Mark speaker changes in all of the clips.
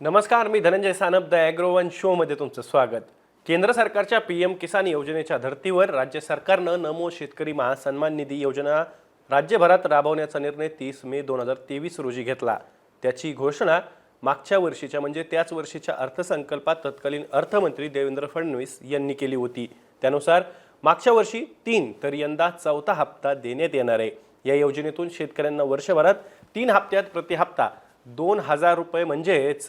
Speaker 1: नमस्कार मी धनंजय सानप द ॲग्रोवन शोमध्ये तुमचं स्वागत. केंद्र सरकारच्या पी एम किसान योजनेच्या धर्तीवर राज्य सरकारनं नमो शेतकरी महासन्मान निधी योजना राज्यभरात राबवण्याचा निर्णय तीस मे दोन हजार तेवीस रोजी घेतला. त्याची घोषणा मागच्या वर्षीच्या म्हणजे त्याच वर्षीच्या अर्थसंकल्पात तत्कालीन अर्थमंत्री देवेंद्र फडणवीस यांनी केली होती. त्यानुसार मागच्या वर्षी तीन तर यंदा चौथा हप्ता देण्यात येणार आहे. या योजनेतून शेतकऱ्यांना वर्षभरात तीन हप्त्यात प्रति हप्ता दोन हजार रुपये म्हणजेच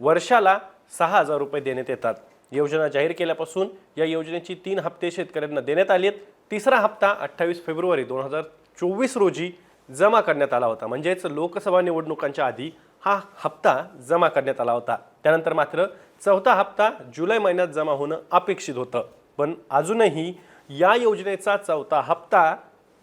Speaker 1: वर्षाला सहा हजार रुपये देण्यात येतात. योजना जाहीर केल्यापासून या योजनेची तीन हप्ते शेतकऱ्यांना देण्यात आले आहेत तिसरा हप्ता अठ्ठावीस फेब्रुवारी दोन हजार चोवीस रोजी जमा करण्यात आला होता. म्हणजेच लोकसभा निवडणुकांच्या आधी हा हप्ता जमा करण्यात आला होता. त्यानंतर मात्र चौथा हप्ता जुलै महिन्यात जमा होणं अपेक्षित होतं. पण अजूनही या योजनेचा चौथा हप्ता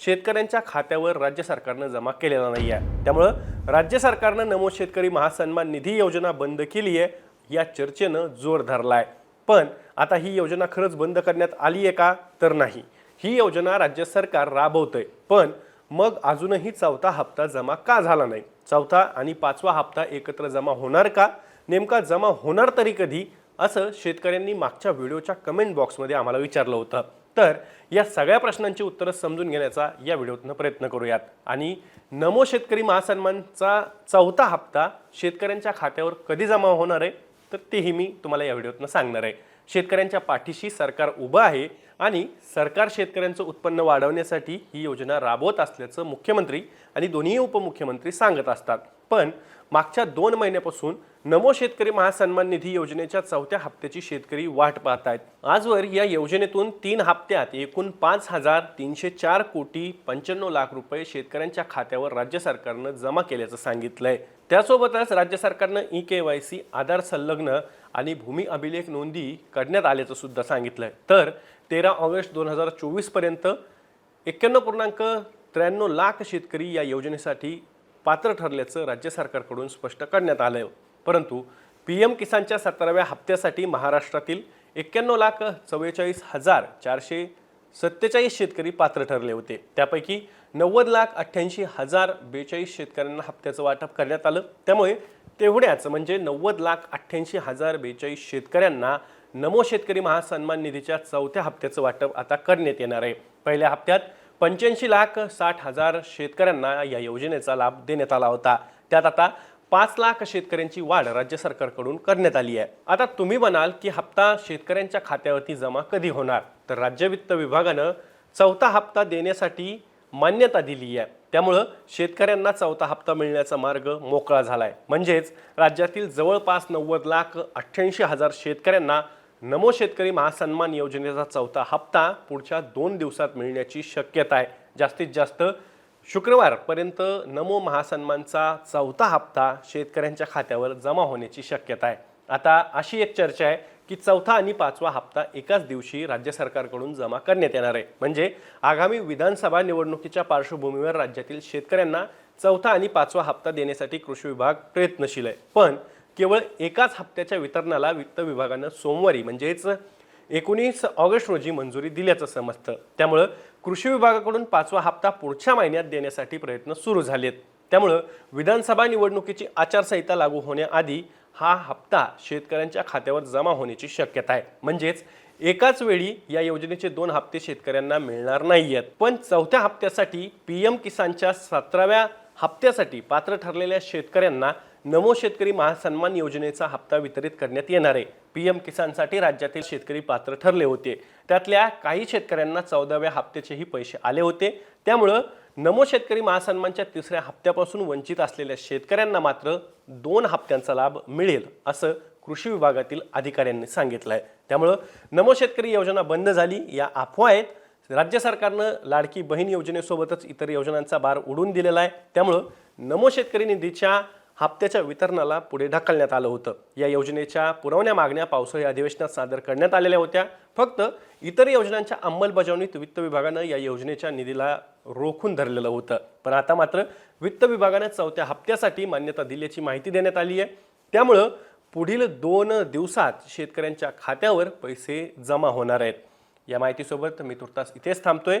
Speaker 1: शेतकऱ्यांच्या खात्यावर राज्य सरकारनं जमा केलेला नाही आहे त्यामुळं राज्य सरकारनं नमो शेतकरी महासन्मान निधी योजना बंद केली आहे या चर्चेनं जोर धरला आहे पण आता ही योजना खरंच बंद करण्यात आली आहे का? तर नाही. ही योजना राज्य सरकार राबवतंय. पण मग अजूनही चौथा हप्ता जमा का झाला नाही? चौथा आणि पाचवा हप्ता एकत्र जमा होणार का? नेमका जमा होणार तरी कधी? असं शेतकऱ्यांनी मागच्या व्हिडिओच्या कमेंट बॉक्समध्ये आम्हाला विचारलं होतं. तर या सगळ्या प्रश्नांची उत्तरं समजून घेण्याचा या व्हिडिओतनं प्रयत्न करूयात. आणि नमो शेतकरी महासन्मानचा चौथा हप्ता शेतकऱ्यांच्या खात्यावर कधी जमा होणार आहे तर तेही मी तुम्हाला या व्हिडिओतनं सांगणार आहे. शेतकऱ्यांच्या पाठीशी सरकार उभं आहे आणि सरकार शेतकऱ्यांचं उत्पन्न वाढवण्यासाठी ही योजना राबवत असल्याचं मुख्यमंत्री आणि दोन्ही उपमुख्यमंत्री सांगत असतात. पण मागच्या दोन महिन्यापासून नमो शेतकरी महासन्मान निधी योजनेच्या चौथ्या हप्त्याची शेतकरी वाट पाहत आहेत आजवर या योजनेतून तीन हप्त्यात एकूण पाच हजार तीनशे चार कोटी पंच्याण्णव लाख रुपये शेतकऱ्यांच्या खात्यावर राज्य सरकारनं जमा केल्याचं सांगितलंय. त्यासोबतच राज्य सरकारनं E K Y C Aadhaar संलग्न आणि भूमी अभिलेख नोंदी करण्यात आल्याचं सुद्धा सांगितलंय. तर तेरा ऑगस्ट दोन हजार चोवीसपर्यंत एक्क्याण्णव पूर्णांक त्र्याण्णव लाख शेतकरी या योजनेसाठी पात्र ठरल्याचं राज्य सरकारकडून स्पष्ट करण्यात आलं परंतु पी एम किसानच्या सतराव्या हप्त्यासाठी महाराष्ट्रातील एक्क्याण्णव लाख चव्वेचाळीस हजार चारशे सत्तेचाळीस शेतकरी पात्र ठरले होते. त्यापैकी नव्वद लाख अठ्ठ्याऐंशी हजार बेचाळीस शेतकऱ्यांना हप्त्याचं वाटप करण्यात आलं. त्यामुळे तेवढ्याच म्हणजे नव्वद लाख अठ्ठ्याऐंशी हजार बेचाळीस शेतकऱ्यांना नमो शेतकरी महासन्मान निधीच्या चौथ्या हप्त्याचं वाटप आता करण्यात येणार आहे. पहिल्या हप्त्यात पंच्याऐंशी लाख साठ हजार शेतकऱ्यांना या योजनेचा लाभ देण्यात आला होता. त्यात आता पाच लाख शेतकऱ्यांची वाढ राज्य सरकारकडून करण्यात आली आहे. आता तुम्ही म्हणाल की हप्ता शेतकऱ्यांच्या खात्यावरती जमा कधी होणार? तर राज्य वित्त विभागानं चौथा हप्ता देण्यासाठी मान्यता दिली आहे. त्यामुळं शेतकऱ्यांना चौथा हप्ता मिळण्याचा मार्ग मोकळा झाला आहे म्हणजेच राज्यातील जवळपास नव्वद लाख अठ्ठ्याऐंशी हजार शेतकऱ्यांना नमो शेतकरी महासन्मान योजनेचा चौथा हप्ता पुढच्या दोन दिवसात मिळण्याची शक्यता आहे. जास्तीत जास्त शुक्रवारपर्यंत नमो महासन्मानचा चौथा हप्ता शेतकऱ्यांच्या खात्यावर जमा होण्याची शक्यता आहे. आता अशी एक चर्चा आहे की चौथा आणि पाचवा हप्ता एकाच दिवशी राज्य सरकारकडून जमा करण्यात येणार आहे. म्हणजे आगामी विधानसभा निवडणुकीच्या पार्श्वभूमीवर राज्यातील शेतकऱ्यांना चौथा आणि पाचवा हप्ता देण्यासाठी कृषी विभाग प्रयत्नशील आहे. पण केवळ एकाच हप्त्याच्या वितरणाला वित्त विभागानं सोमवारी म्हणजेच एकोणीस ऑगस्ट रोजी मंजुरी दिल्याचं समजतं. त्यामुळं कृषी विभागाकडून पाचवा हप्ता पुढच्या महिन्यात देण्यासाठी प्रयत्न सुरू झालेत. त्यामुळं विधानसभा निवडणुकीची आचारसंहिता लागू होण्याआधी हा हप्ता शेतकऱ्यांच्या खात्यावर जमा होण्याची शक्यता आहे. म्हणजेच एकाच वेळी या योजनेचे दोन हप्ते शेतकऱ्यांना मिळणार नाही आहेत पण चौथ्या हप्त्यासाठी पी एम किसानच्या सतराव्या हप्त्यासाठी पात्र ठरलेल्या शेतकऱ्यांना नमो शेतकरी महासन्मान योजनेचा हप्ता वितरित करण्यात येणार आहे. पी एम किसानसाठी राज्यातील शेतकरी पात्र ठरले होते. त्यातल्या काही शेतकऱ्यांना चौदाव्या हप्त्याचेही पैसे आले होते. त्यामुळं नमो शेतकरी महासन्मानच्या तिसऱ्या हप्त्यापासून वंचित असलेल्या शेतकऱ्यांना मात्र दोन हप्त्यांचा लाभ मिळेल असं कृषी विभागातील अधिकाऱ्यांनी सांगितलं आहे त्यामुळं नमो शेतकरी योजना बंद झाली या अफवा आहेत. राज्य सरकारनं लाडकी बहीण योजनेसोबतच इतर योजनांचा भार उडून दिलेला आहे. त्यामुळं नमो शेतकरी निधीच्या हप्त्याच्या वितरणाला पुढे ढकलण्यात आलं होतं. या योजनेच्या पुरवण्या मागण्या पावसाळी अधिवेशनात सादर करण्यात आलेल्या होत्या. फक्त इतर योजनांच्या अंमलबजावणीत वित्त विभागानं या योजनेच्या निधीला रोखून धरलेलं होतं. पण आता मात्र वित्त विभागानं चौथ्या हप्त्यासाठी मान्यता दिल्याची माहिती देण्यात आली आहे. त्यामुळं पुढील दोन दिवसात शेतकऱ्यांच्या खात्यावर पैसे जमा होणार आहेत. या माहितीसोबत मी तुर्तास इथेच थांबतोय.